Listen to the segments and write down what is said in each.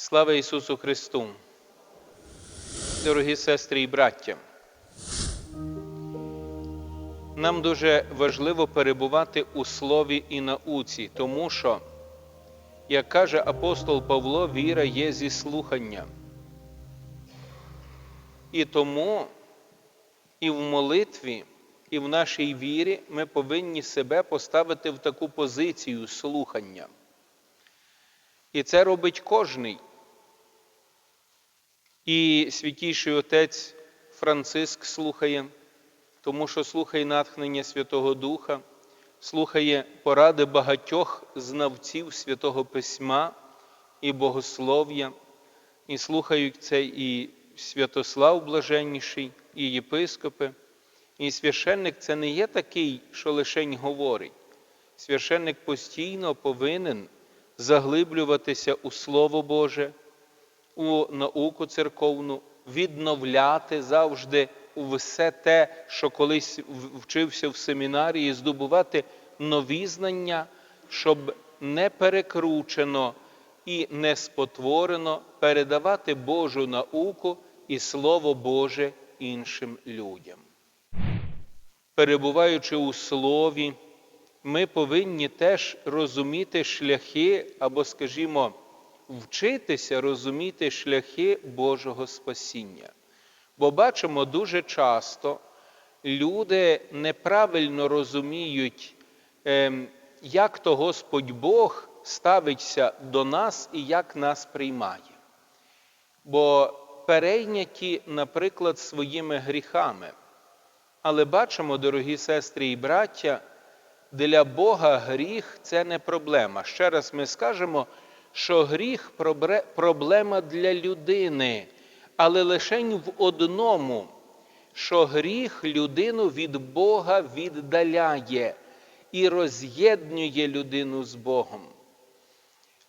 Слава Ісусу Христу! Дорогі сестри і браття! Нам дуже важливо перебувати у слові і науці, тому що, як каже апостол Павло, віра є зі слухання. І тому і в молитві, і в нашій вірі ми повинні себе поставити в таку позицію слухання. І це робить кожний. І святійший отець Франциск слухає, тому що слухає натхнення Святого Духа, слухає поради багатьох знавців Святого Письма і богослов'я, і слухають це і Святослав Блаженніший, і єпископи. І священник це не є такий, що лишень говорить. Священник постійно повинен заглиблюватися у Слово Боже, у науку церковну, відновляти завжди все те, що колись вчився в семінарії, здобувати нові знання, щоб не перекручено і не спотворено передавати Божу науку і Слово Боже іншим людям. Перебуваючи у Слові, ми повинні теж розуміти шляхи, або, скажімо, вчитися розуміти шляхи Божого спасіння. Бо бачимо дуже часто люди неправильно розуміють, ем, як то Господь Бог ставиться до нас і як нас приймає. Бо перейняті, наприклад, своїми гріхами. Але бачимо, дорогі сестри і браття, для Бога гріх це не проблема. Ще раз ми скажемо, що гріх проблема для людини, але лише в одному, що гріх людину від Бога віддаляє і роз'єднує людину з Богом.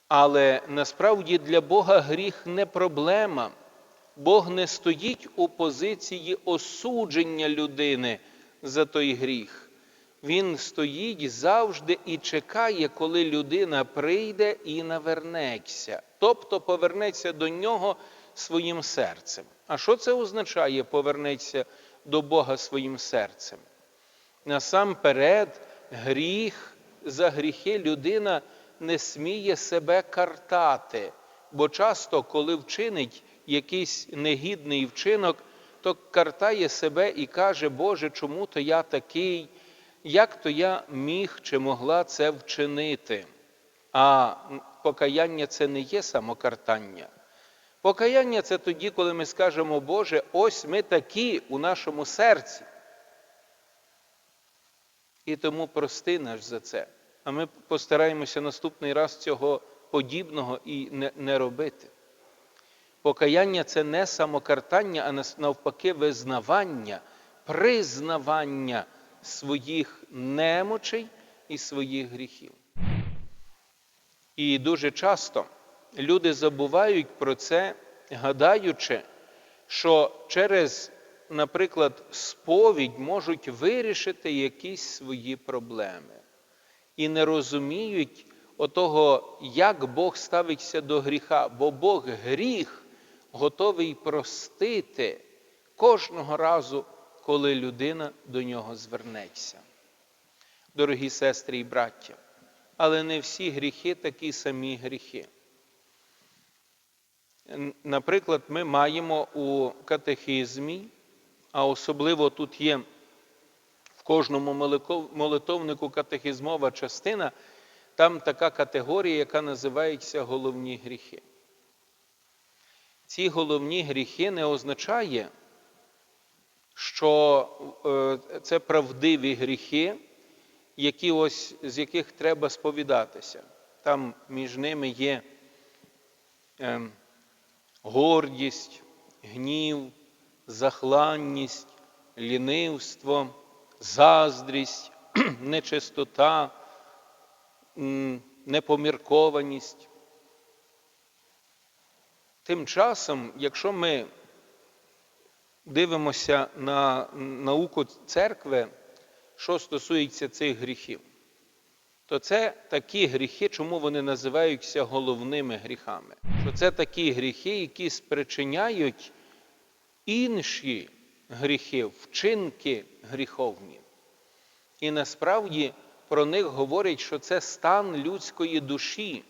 Але насправді для Бога гріх не проблема. Бог не стоїть у позиції осудження людини за той гріх. Він стоїть завжди і чекає, коли людина прийде і навернеться, тобто повернеться до нього своїм серцем. А що це означає повернеться до Бога своїм серцем? Насамперед, гріх за гріхи людина не сміє себе картати, бо часто, коли вчинить якийсь негідний вчинок, то картає себе і каже, Боже, чому то я такий, як то я міг чи могла це вчинити? А покаяння це не є самокартання. Покаяння це тоді, коли ми скажемо, Боже, ось ми такі у нашому серці. І тому прости нас за це. А ми постараємося наступний раз цього подібного і не, не робити. Покаяння це не самокартання, а навпаки, визнавання, признавання своїх немочей і своїх гріхів. І дуже часто люди забувають про це, гадаючи, що через, наприклад, сповідь можуть вирішити якісь свої проблеми. І не розуміють отого, як Бог ставиться до гріха, бо Бог гріх готовий простити кожного разу, коли людина до нього звернеться. Дорогі сестри і браття, але не всі гріхи такі самі гріхи. Наприклад, ми маємо у катехизмі, а особливо тут є в кожному молитовнику катехизмова частина, там така категорія, яка називається головні гріхи. Ці головні гріхи не означає, що е, це правдиві гріхи, які ось, з яких треба сповідатися. Там між ними є ем, гордість, гнів, захланність, лінивство, заздрість, нечистота, непоміркованість. Тим часом, якщо ми дивимося на науку церкви, що стосується цих гріхів, то це такі гріхи, чому вони називаються головними гріхами. Що це такі гріхи, які спричиняють інші гріхи, вчинки гріховні. І насправді про них говорять, що це стан людської душі,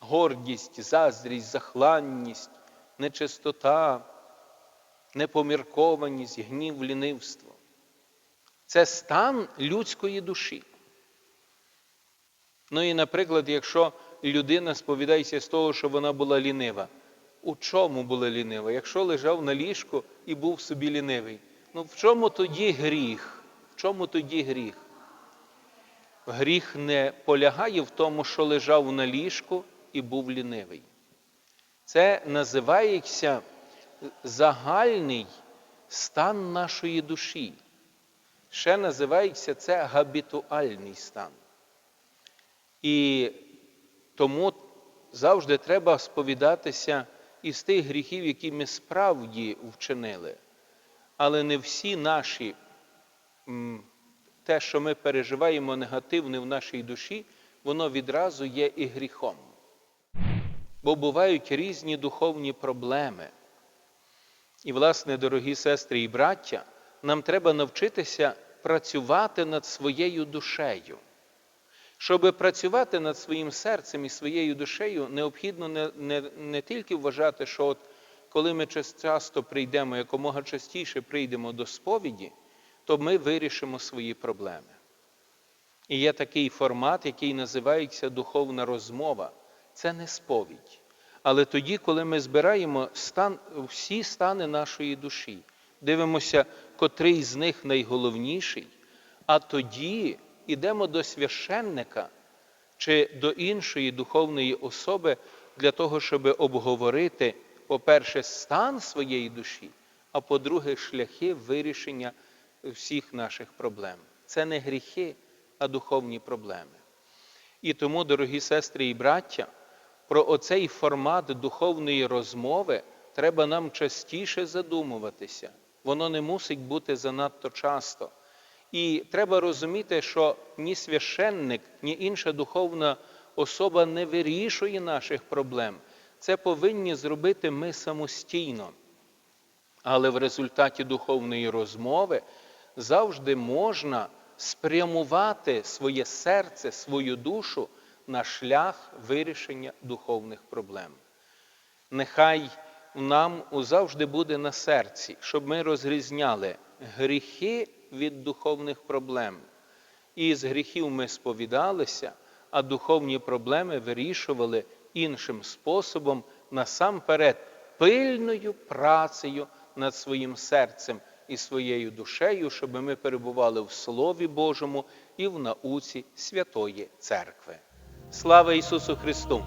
гордість, заздрість, захланність, нечистота, непоміркованість, гнів, лінивство. Це стан людської душі. Ну і, наприклад, якщо людина сповідається з того, що вона була лінива, у чому була лінива? Якщо лежав на ліжку і був собі лінивий, ну в чому тоді гріх? В чому тоді гріх? Гріх не полягає в тому, що лежав на ліжку і був лінивий. Це називається загальний стан нашої душі. Ще називається це габітуальний стан. І тому завжди треба сповідатися із тих гріхів, які ми справді вчинили. Але не всі наші, те, що ми переживаємо негативне в нашій душі, воно відразу є і гріхом. Бо бувають різні духовні проблеми. І, власне, дорогі сестри і браття, нам треба навчитися працювати над своєю душею. Щоб працювати над своїм серцем і своєю душею, необхідно не, не, не тільки вважати, що от коли ми часто прийдемо, якомога частіше прийдемо до сповіді, то ми вирішимо свої проблеми. І є такий формат, який називається духовна розмова. Це не сповідь. Але тоді, коли ми збираємо стан, всі стани нашої душі, дивимося, котрий з них найголовніший, а тоді йдемо до священника чи до іншої духовної особи для того, щоб обговорити, по-перше, стан своєї душі, а по-друге, шляхи вирішення всіх наших проблем. Це не гріхи, а духовні проблеми. І тому, дорогі сестри і браття, про оцей формат духовної розмови треба нам частіше задумуватися. Воно не мусить бути занадто часто. І треба розуміти, що ні священник, ні інша духовна особа не вирішує наших проблем. Це повинні зробити ми самостійно. Але в результаті духовної розмови завжди можна спрямувати своє серце, свою душу на шлях вирішення духовних проблем. Нехай нам завжди буде на серці, щоб ми розрізняли гріхи від духовних проблем. І з гріхів ми сповідалися, а духовні проблеми вирішували іншим способом, насамперед, пильною працею над своїм серцем і своєю душею, щоб ми перебували в Слові Божому і в науці Святої Церкви. Слава Ісусу Христу!